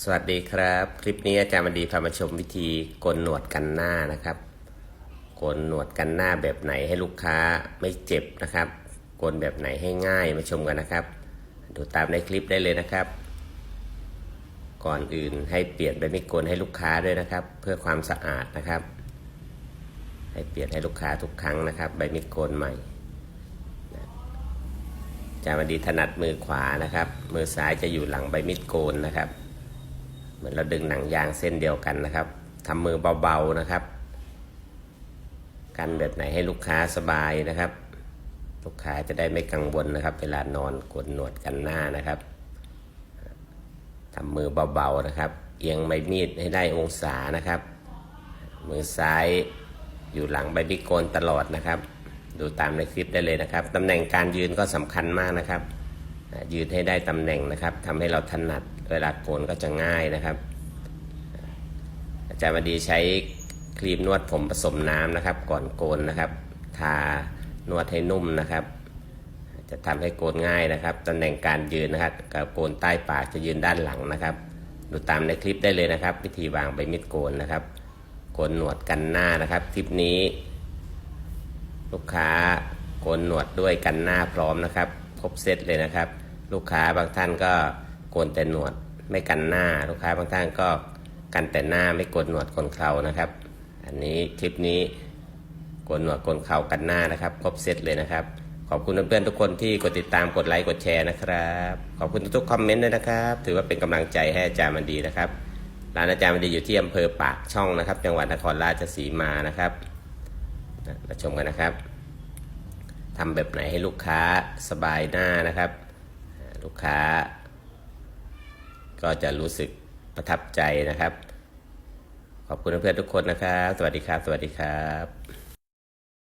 สวัสดีครับ คลิปนี้อาจารย์มดีพามาชมวิธีโกนหนวดกันหน้านะครับโกนหนวดกันหน้าแบบไหนให้ลูกค้าไม่เจ็บนะครับโกนแบบไหนให้ง่ายมาชมกันนะครับ ดูตามในคลิปได้เลยนะครับ ก่อนอื่นให้เปลี่ยนใบมีดโกนให้ลูกค้าด้วยนะครับ เพื่อความสะอาดนะครับ ให้เปลี่ยนให้ลูกค้าทุกครั้งนะครับ ใบมีดโกนใหม่อาจารย์มดีถนัดมือขวานะครับ มือซ้ายจะอยู่หลังใบมีดโกนนะครับ เหมือนเราดึงหนังยางเส้นเดียวกันนะครับทำมือเบาๆนะครับ กันแบบไหนให้ลูกค้าสบายนะครับ ลูกค้าจะได้ไม่กังวลนะครับ เวลานอนกดหนวดกันหน้านะครับทำมือเบาๆนะครับ เอียงใบมีดให้ได้องศานะครับ มือซ้ายอยู่หลังใบมีดโกนตลอดนะครับ ดูตามในคลิปได้เลยนะครับตำแหน่งการยืนก็สำคัญมากนะครับ ยืนให้ได้ตำแหน่งนะครับทำให้เราถนัด เวลาโกนก็จะง่ายนะครับ อาจารย์วดีใช้ครีมนวดผมผสมน้ำนะครับ ก่อนโกนนะครับ ทานวดให้นุ่มนะครับ จะทำให้โกนง่ายนะครับตำแหน่งการยืนนะครับกับโกนใต้ปากจะยืนด้านหลังนะครับ ดูตามในคลิปได้เลยนะครับ วิธีวางใบมีดโกนนะครับโกนหนวดกันหน้านะครับคลิปนี้ ลูกค้าโกนหนวดด้วยกันหน้าพร้อมนะครับ ครบเซตเลยนะครับ ลูกค้าบางท่านก็ โกนแต่หนวดไม่กันหน้าลูกค้าบางท่านก็กันแต่หน้าไม่โกนหนวดโกนเครานะครับ อันนี้คลิปนี้โกนหนวดโกนเครากันหน้านะครับครบเซตเลยนะครับ ขอบคุณเพื่อนๆทุกคนที่กดติดตามกดไลค์กดแชร์นะครับ ขอบคุณทุกๆคอมเมนต์ด้วยนะครับ ถือว่าเป็นกำลังใจให้อาจารย์มันดีนะครับร้านอาจารย์มันดีอยู่ที่อำเภอปากช่องนะครับ จังหวัดนครราชสีมานะครับมาชมกันนะครับทำแบบไหนให้ลูกค้าสบายหน้านะครับ ลูกค้า ก็จะรู้สึกประทับใจนะครับ ขอบคุณเพื่อนๆทุกคนนะครับ สวัสดีครับ สวัสดีครับ